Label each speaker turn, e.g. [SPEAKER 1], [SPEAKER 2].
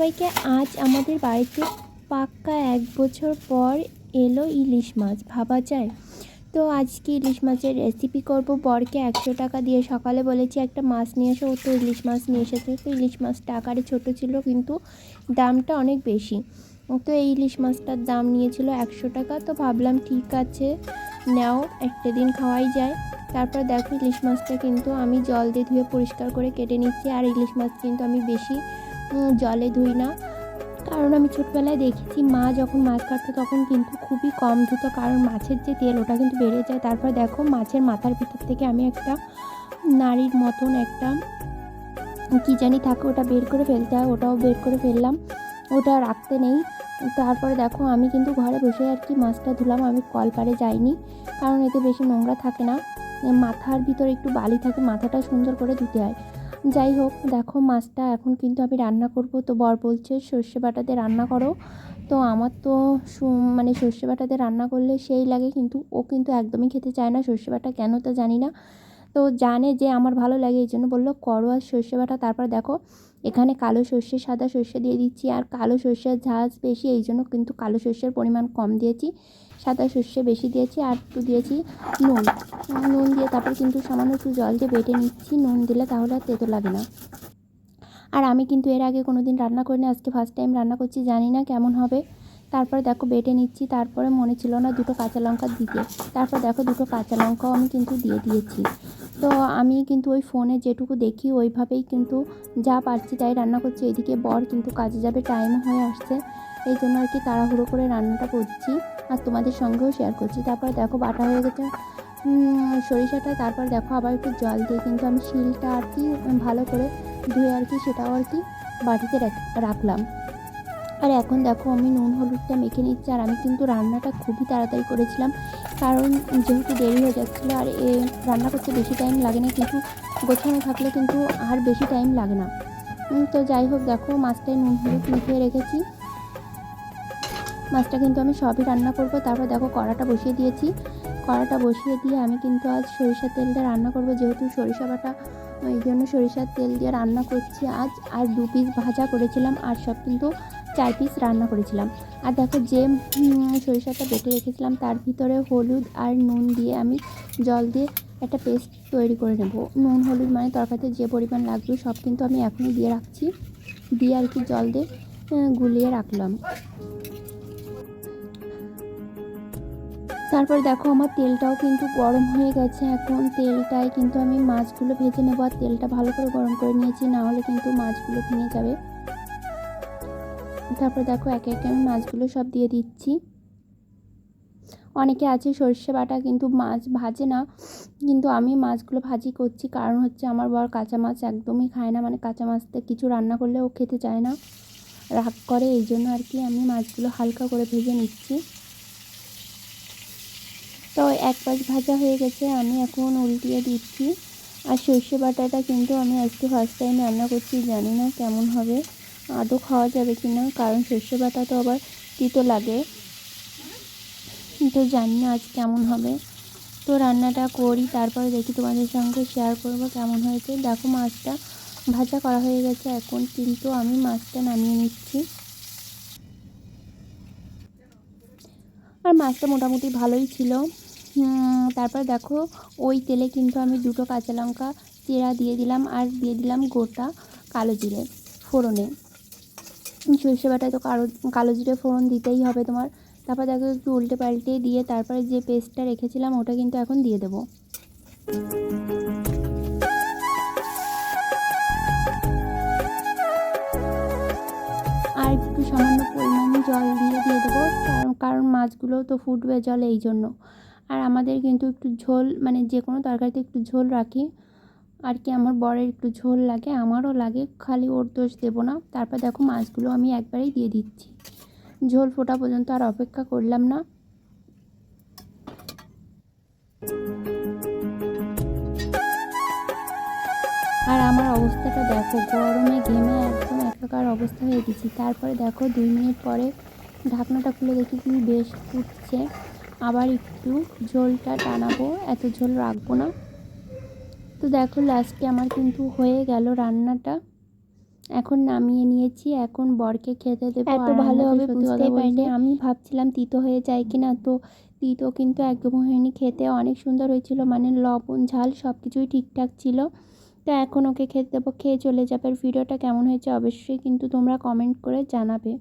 [SPEAKER 1] সবাইকে আজ আমাদের বাড়িতে পাক্কা এক বছর পর এলো ইলিশ মাছ, ভাবা যায়। তো আজকে ইলিশ মাছের রেসিপি করব। বরকে একশো টাকা দিয়ে সকালে বলেছি, একটা মাছ নিয়ে এসো। ও তো ইলিশ মাছ নিয়ে এসেছে। তো ইলিশ মাছটা আকারে ছোটো ছিল, কিন্তু দামটা অনেক বেশি। তো এই ইলিশ মাছটার দাম নিয়েছিল একশো টাকা। তো ভাবলাম, ঠিক আছে, নাও, একটা দিন খাওয়াই যায়। তারপর দেখো, ইলিশ মাছটা কিন্তু আমি জল দিয়ে ধুয়ে পরিষ্কার করে কেটে নিচ্ছি। আর ইলিশ মাছ কিন্তু আমি বেশি জলে ধুই না কারণ আমি ছোটবেলায় দেখেছি, মা যখন মাছ কাটতো তখন কিন্তু খুবই কম ধুতো, কারণ মাছের যে তেল ওটা কিন্তু বেড়ে যায়। তারপর দেখো, মাছের মাথার ভিতর থেকে আমি একটা নারীর মতন একটা কী জানি থাকে ওটা বের করে ফেলতে হয়, ওটাও বের করে ফেললাম। ওটা রাখতে নেই। তারপরে দেখো, আমি কিন্তু ঘরে বসে আর কি মাছটা ধুলাম। আমি কলপারে যাইনি, কারণ এতে বেশি নোংরা থাকে না। মাথার ভিতরে একটু বালি থাকে, মাথাটা সুন্দর করে ধুতে হয়। যাই হোক, দেখো মাছটা এখন কিন্তু আমি রান্না করব। তো বর বলছে, সর্ষে বাটাতে রান্না করো। তো আমার তো মানে সর্ষে বাটাতে রান্না করলে সেই লাগে, কিন্তু ও কিন্তু একদমই খেতে চায় না সর্ষে বাটা। কেন তা জানি না। তো জানে যে আমার ভালো লাগে এই জন্য বলল, করো আর সর্ষে বাটা, তারপর দেখো এখানে কালো সর্ষে, সাদা সর্ষে দিয়ে দিচ্ছি। আর কালো সর্ষের ঝাঁজ বেশি, এই জন্য কিন্তু কালো সর্ষের পরিমাণ কম দিয়েছি। সাদা সর্ষে বেশি দিয়েছি আর একটু দিয়েছি নুন। নুন দিয়ে তারপর কিন্তু সামান্য একটু জল দিয়ে বেটে নিচ্ছি। নুন দিলে তাহলে আর তেতো লাগে না। আর আমি কিন্তু এর আগে কোনো দিন রান্না করিনি, আজকে ফার্স্ট টাইম রান্না করছি, জানি না কেমন হবে। তারপরে দেখো বেটে নিচ্ছি, তারপরে মনে ছিল না দুটো কাঁচা লঙ্কা দিতে। তারপর দেখো দুটো কাঁচা লঙ্কাও আমি কিন্তু দিয়ে দিয়েছি। তো আমি কিন্তু ওই ফোনে যেটুকু দেখি ওইভাবেই কিন্তু যা পারছি তাই রান্না করছি। এদিকে বর কিন্তু কাজে যাবে টাইম হয়ে আসছে। এই জন্য আর কি তাড়াহুড়ো করে রান্নাটা করছি আর তোমাদের সঙ্গেও শেয়ার করছি। তারপর দেখো বাটা হয়ে গেছে। সরিষাটা, তারপর দেখো আবার একটু জল দিয়ে কিন্তু আমি শিলটা আর কি ভালো করে ধুয়ে আর কি সেটাও আর কি বাটিতে রাখ- রাখলাম। আর এখন দেখো আমি নুন, হলুদটা মেখে নিচ্ছি আর আমি কিন্তু রান্নাটা খুবই তাড়াতাড়ি করেছিলাম। কারণ যেহেতু দেরি হয়ে যাচ্ছিল আর এ রান্না করতে বেশি টাইম লাগে না কিন্তু গোছানো থাকলে কিন্তু আর বেশি টাইম লাগে না। তো যাই হোক দেখো মাছটায় নুন, হলুদ মিশিয়ে রেখেছি। মাছটা কিন্তু আমি সবই রান্না করব। তারপর দেখো কড়াটা বসিয়ে দিয়েছি। কড়াটা বসিয়ে দিয়ে আমি কিন্তু আজ সরিষার তেল দিয়ে রান্না করব। যেহেতু সরিষা বাটা এই জন্য সরিষার তেল দিয়ে রান্না করছি আজ। আর দু পিস ভাজা করেছিলাম। আর সব কিন্তু চার পিস রান্না করেছিলাম। আর দেখো যে সরিষাটা বেটে রেখেছিলাম, তার ভিতরে হলুদ আর নুন দিয়ে আমি জল দিয়ে একটা পেস্ট তৈরি করে নেব। নুন, হলুদ মানে তরকারিতে যে পরিমাণ লাগবে সব কিন্তু আমি এখনই দিয়ে রাখছি। দিয়ে আর কি জল দিয়ে গুলিয়ে রাখলাম। তারপর দেখো আমার তেলটাও কিন্তু গরম হয়ে গেছে। এখন তেলটায় কিন্তু আমি মাছগুলো ভেজে নেব। আর তেলটা ভালো করে গরম করে নিয়েছি, না হলে কিন্তু মাছগুলো ভেঙে যাবে। তারপর দেখো একে একে আমি মাছগুলো সব দিয়ে দিচ্ছি। অনেকে আছে সর্ষে বাটা কিন্তু মাছ ভাজে না, কিন্তু আমি মাছগুলো ভাজি করছি। কারণ হচ্ছে আমার বর কাঁচা মাছ একদমই খায় না মানে কাঁচা মাছতে কিছু রান্না করলে ও খেতে চায় না। রাগ করে, এই জন্য আর কি আমি মাছগুলো হালকা করে ভেজে নিচ্ছি। তো এক পাশ ভাজা হয়ে গেছে, আমি এখন উল্টিয়ে দিচ্ছি। আর সর্ষে বাটাটা কিন্তু আমি আজকে ফার্স্ট টাইম রান্না করছি, জানি না কেমন হবে। আদৌ খাওয়া যাবে কি না? কারণ সর্ষে বাটা তো আবার তিতো লাগে। তো জানি না আজ কেমন হবে। তো রান্নাটা করি, তারপরে দেখি তোমাদের সঙ্গে শেয়ার করব কেমন হয়েছে। দেখো মাছটা ভাজা করা হয়ে গেছে এখন, কিন্তু আমি মাছটা নামিয়ে নিচ্ছি। আর মাছটা মোটামুটি ভালোই ছিল। তারপর দেখো, ওই তেলে কিন্তু আমি দুটো কাঁচা লঙ্কা, চেরা দিয়ে দিলাম, আর দিয়ে দিলাম গোটা কালো জিরে ফোড়নে। সর্ষে বাটায় তো কালো কালো জিরে ফোড়ন দিতেই হবে তোমার। তারপর দেখো একটু উল্টে পাল্টে দিয়ে তারপরে যে পেস্টটা রেখেছিলাম ওটা কিন্তু এখন দিয়ে দেবো। আর একটু সামান্য পরিমাণে জল দিয়ে দিয়ে দেবো, কারণ মাছগুলো তো ফুটবে জল এই জন্য। আর আমাদের কিন্তু একটু ঝোল মানে যে কোনো তরকারিতে একটু ঝোল রাখি আর কি আমার বরের একটু ঝোল লাগে, আমারও লাগে, খালি ওর দোষ দেবো না। তারপর দেখো মাছগুলো আমি একবারেই দিয়ে দিচ্ছি। ঝোল ফোটা পর্যন্ত আর অপেক্ষা করলাম না। আর আমার অবস্থাটা দেখো, গরমে ঘেমে একদম একাকার অবস্থা হয়ে গেছি। তারপরে দেখো দুই মিনিট পরে ঢাকনাটা খুলে দেখি কি বেশ ফুটছে। আবার একটু ঝোলটা টানাবো, এত ঝোল রাখব না। তো দেখো লাস্টে আমার কিন্তু হয়ে গেল রান্নাটা। এখন নামিয়ে নিয়েছি এখন বরকে খেতে দেবো।
[SPEAKER 2] এত
[SPEAKER 1] আর
[SPEAKER 2] ভালো হবে
[SPEAKER 1] সত্যি
[SPEAKER 2] বুঝতেই
[SPEAKER 1] কথা বলতে
[SPEAKER 2] পারিনি।
[SPEAKER 1] আমি ভাবছিলাম তিতো হয়ে যায় কি না তো তিতো কিন্তু একদম হয়নি খেতে। অনেক সুন্দর হয়েছিল মানে লবণ ঝাল সব কিছুই ঠিকঠাক ছিল। তো এখন ওকে খেতে দেবো খেয়ে চলে যাবে। আর ভিডিওটা কেমন হয়েছে অবশ্যই কিন্তু তোমরা কমেন্ট করে জানাবে।